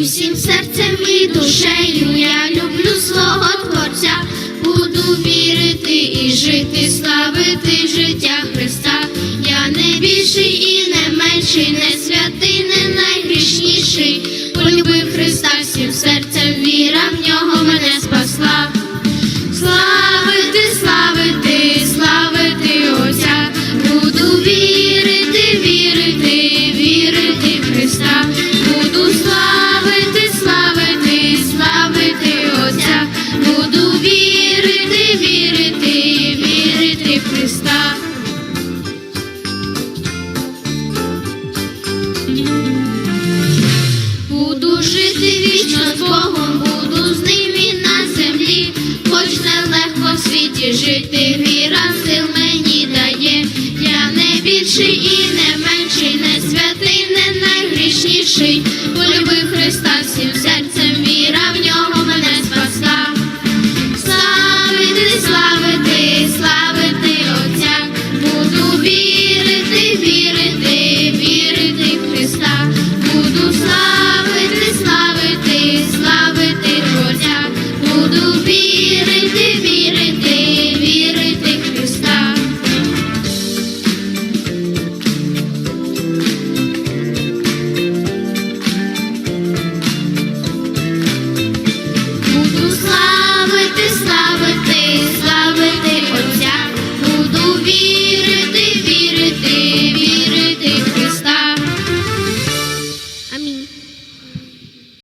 усім серцем і душею я люблю свого творця, буду вірити і жити, славити життя Христа. Я не більший і не менший, не святий, не найгрішніший. Полюбив Христа всім серцем. жити віра сил мені дає, я не більший і не менший, не святий, не найгрішніший. Полюбив